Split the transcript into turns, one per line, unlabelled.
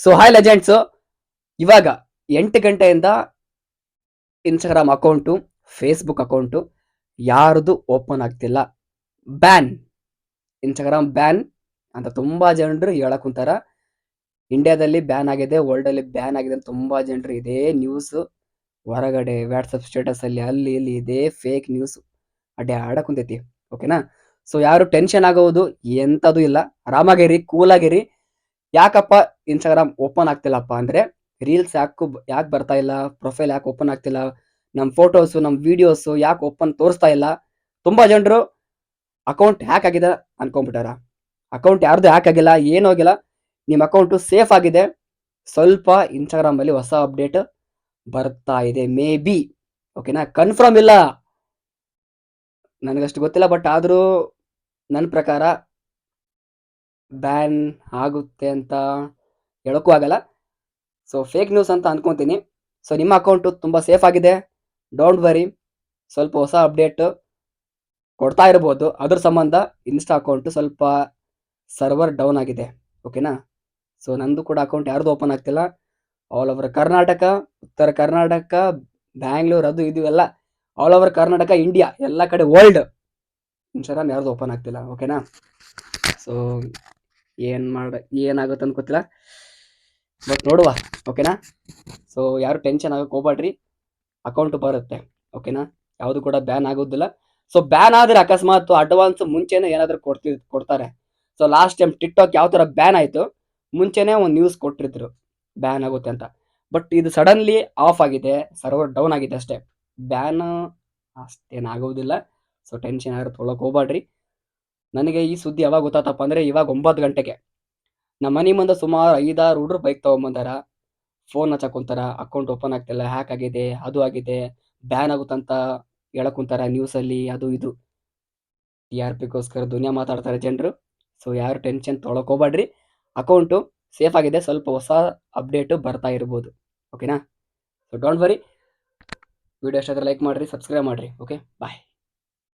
So hi ಲೆಜೆಂಡ್ಸು ಇವಾಗ ಎಂಟು ಗಂಟೆಯಿಂದ ಇನ್ಸ್ಟಾಗ್ರಾಮ್ ಅಕೌಂಟು ಫೇಸ್ಬುಕ್ ಅಕೌಂಟು ಯಾರ್ದು ಓಪನ್ ಆಗ್ತಿಲ್ಲ. ಬ್ಯಾನ್ ಇನ್ಸ್ಟಾಗ್ರಾಮ್ ಬ್ಯಾನ್ ಅಂತ ತುಂಬ ಜನರು ಹೇಳಕ್ ಕುಂತಾರ. ಇಂಡಿಯಾದಲ್ಲಿ ಬ್ಯಾನ್ ಆಗಿದೆ ವರ್ಲ್ಡಲ್ಲಿ ಬ್ಯಾನ್ ಆಗಿದೆ ಅಂತ ತುಂಬಾ ಜನರು ಇದೇ. ನ್ಯೂಸ್ ಹೊರಗಡೆ ವಾಟ್ಸಪ್ ಸ್ಟೇಟಸ್ ಅಲ್ಲಿ ಇಲ್ಲಿ ಇದೇ. ಫೇಕ್ ನ್ಯೂಸ್ ಅಡ್ಡೆ ಕುಂತೈತಿ. ಓಕೆನಾ ಸೊ ಯಾರು ಟೆನ್ಷನ್ ಆಗೋದು ಎಂಥದ್ದು ಇಲ್ಲ. ಆರಾಮಾಗಿರಿ ಕೂಲಾಗಿರಿ ಯಾಕಪ್ಪ ಇನ್ಸ್ಟಾಗ್ರಾಮ್ ಓಪನ್ ಆಗ್ತಿಲ್ಲಪ್ಪ ಅಂದ್ರೆ ರೀಲ್ಸ್ ಯಾಕೆ ಯಾಕೆ ಬರ್ತಾ ಇಲ್ಲ? ಪ್ರೊಫೈಲ್ ಯಾಕೆ ಓಪನ್ ಆಗ್ತಿಲ್ಲ? ನಮ್ಮ ಫೋಟೋಸು ನಮ್ಮ ವೀಡಿಯೋಸು ಯಾಕೆ ಓಪನ್ ತೋರಿಸ್ತಾ ಇಲ್ಲ? ತುಂಬಾ ಜನರು ಅಕೌಂಟ್ ಹ್ಯಾಕ್ ಆಗಿದೆ ಅನ್ಕೊಂಡ್ಬಿಟ್ಟಾರ. ಅಕೌಂಟ್ ಯಾರ್ದು ಹ್ಯಾಕ್ ಆಗಿಲ್ಲ, ಏನೂ ಆಗಿಲ್ಲ ನಿಮ್ಮ ಅಕೌಂಟು ಸೇಫ್ ಆಗಿದೆ. ಸ್ವಲ್ಪ ಇನ್ಸ್ಟಾಗ್ರಾಮ್ ಅಲ್ಲಿ ಹೊಸ ಅಪ್ಡೇಟ್ ಬರ್ತಾ ಇದೆ ಮೇ ಬಿ ಓಕೆನಾ ಕನ್ಫರ್ಮ್ ಇಲ್ಲ. ನನಗಷ್ಟು ಗೊತ್ತಿಲ್ಲ ಬಟ್ ಆದರೂ ನನ್ನ ಪ್ರಕಾರ ಬ್ಯಾನ್ ಆಗುತ್ತೆ ಅಂತ ಹೇಳೋಕ್ಕೂ ಆಗಲ್ಲ. ಸೊ ಫೇಕ್ ನ್ಯೂಸ್ ಅಂತ ಅಂದ್ಕೊತೀನಿ ಸೊ ನಿಮ್ಮ ಅಕೌಂಟು ತುಂಬ ಸೇಫ್ ಆಗಿದೆ. ಡೋಂಟ್ ವರಿ ಸ್ವಲ್ಪ ಹೊಸ ಅಪ್ಡೇಟ್ ಕೊಡ್ತಾ ಇರ್ಬೋದು. ಅದ್ರ ಸಂಬಂಧ ಇನ್ಸ್ಟಾ ಅಕೌಂಟು ಸ್ವಲ್ಪ ಸರ್ವರ್ ಡೌನ್ ಆಗಿದೆ. ಓಕೆನಾ ಸೊ ನಂದು ಕೂಡ ಅಕೌಂಟ್ ಯಾರ್ದು ಓಪನ್ ಆಗ್ತಿಲ್ಲ. ಆಲ್ ಓವರ್ ಕರ್ನಾಟಕ ಉತ್ತರ ಕರ್ನಾಟಕ ಬ್ಯಾಂಗ್ಳೂರ್ ಅದು ಇದು ಎಲ್ಲ ಆಲ್ ಓವರ್ ಕರ್ನಾಟಕ ಇಂಡಿಯಾ ಎಲ್ಲ ಕಡೆ ವರ್ಲ್ಡ್ ಇನ್ಸ್ಟಾಗ್ರಾಮ್ ಯಾರ್ದು ಓಪನ್ ಆಗ್ತಿಲ್ಲ. ಓಕೆನಾ ಸೊ ಏನು ಮಾಡ, ಏನಾಗುತ್ತೆ ಅಂತ ಗೊತ್ತಿಲ್ಲ. ಬಟ್ ನೋಡುವ ಓಕೆನಾ ಸೊ ಯಾರು ಟೆನ್ಷನ್ ಆಗಕ್ಕೆ ಹೋಗ್ಬೇಡ್ರಿ ಅಕೌಂಟ್ ಬರುತ್ತೆ ಓಕೆನಾ ಯಾವುದು ಕೂಡ ಬ್ಯಾನ್ ಆಗೋದಿಲ್ಲ. ಸೊ ಬ್ಯಾನ್ ಆದ್ರೆ ಅಕಸ್ಮಾತ್ ಅಡ್ವಾನ್ಸ್ ಮುಂಚೆನೇ ಏನಾದ್ರು ಕೊಡ್ತಿ, ಕೊಡ್ತಾರೆ. ಸೊ ಲಾಸ್ಟ್ ಟೈಮ್ ಟಿಕ್ಟಾಕ್ ಯಾವ ಥರ ಬ್ಯಾನ್ ಆಯಿತು, ಮುಂಚೆನೇ ಒಂದು ನ್ಯೂಸ್ ಕೊಟ್ಟಿದ್ರು ಬ್ಯಾನ್ ಆಗುತ್ತೆ ಅಂತ. ಬಟ್ ಇದು ಸಡನ್ಲಿ ಆಫ್ ಆಗಿದೆ ಸರ್ವರ್ ಡೌನ್ ಆಗಿದೆ ಅಷ್ಟೇ. ಬ್ಯಾನ್ ಅಷ್ಟೇನಾಗೋದಿಲ್ಲ ಸೊ ಟೆನ್ಷನ್ ಯಾರು ತೊಗೊಳಕ್ಕೆ ಹೋಗ್ಬೇಡ್ರಿ ನನಗೆ ಈ ಸುದ್ದಿ ಯಾವಾಗ ಗೊತ್ತಾತಪ್ಪ ಅಂದರೆ ಇವಾಗ ಒಂಬತ್ತು ಗಂಟೆಗೆ. ನಮ್ಮ ಮನೆ ಮುಂದೆ ಸುಮಾರು ಐದಾರು ಹುಡುಗರು ಬೈಕ್ ತೊಗೊಂಬಂದಾರ. ಫೋನ್ ಹಚ್ಚಾಕೊಂತಾರ ಅಕೌಂಟ್ ಓಪನ್ ಆಗ್ತಿಲ್ಲ ಹ್ಯಾಕ್ ಆಗಿದೆ, ಅದು ಆಗಿದೆ ಬ್ಯಾನ್ ಆಗುತ್ತಂತ ಹೇಳಕ್ ಕುಂತಾರ ನ್ಯೂಸಲ್ಲಿ ಅದು ಇದು. ಟಿ ಆರ್ ಪಿಗೋಸ್ಕರ ದುನಿಯಾ ಮಾತಾಡ್ತಾರೆ ಜನರು. ಸೊ ಯಾರು ಟೆನ್ಷನ್ ತೊಗೊಳಕ್ ಅಕೌಂಟು ಸೇಫ್ ಆಗಿದೆ, ಸ್ವಲ್ಪ ಹೊಸ ಅಪ್ಡೇಟು ಬರ್ತಾ ಇರ್ಬೋದು. ಓಕೆನಾ ಸೊ ಡೋಂಟ್ ವರಿ ವಿಡಿಯೋ ಎಷ್ಟಾದ್ರೆ ಲೈಕ್ ಮಾಡಿರಿ ಸಬ್ಸ್ಕ್ರೈಬ್ ಮಾಡಿರಿ. Okay bye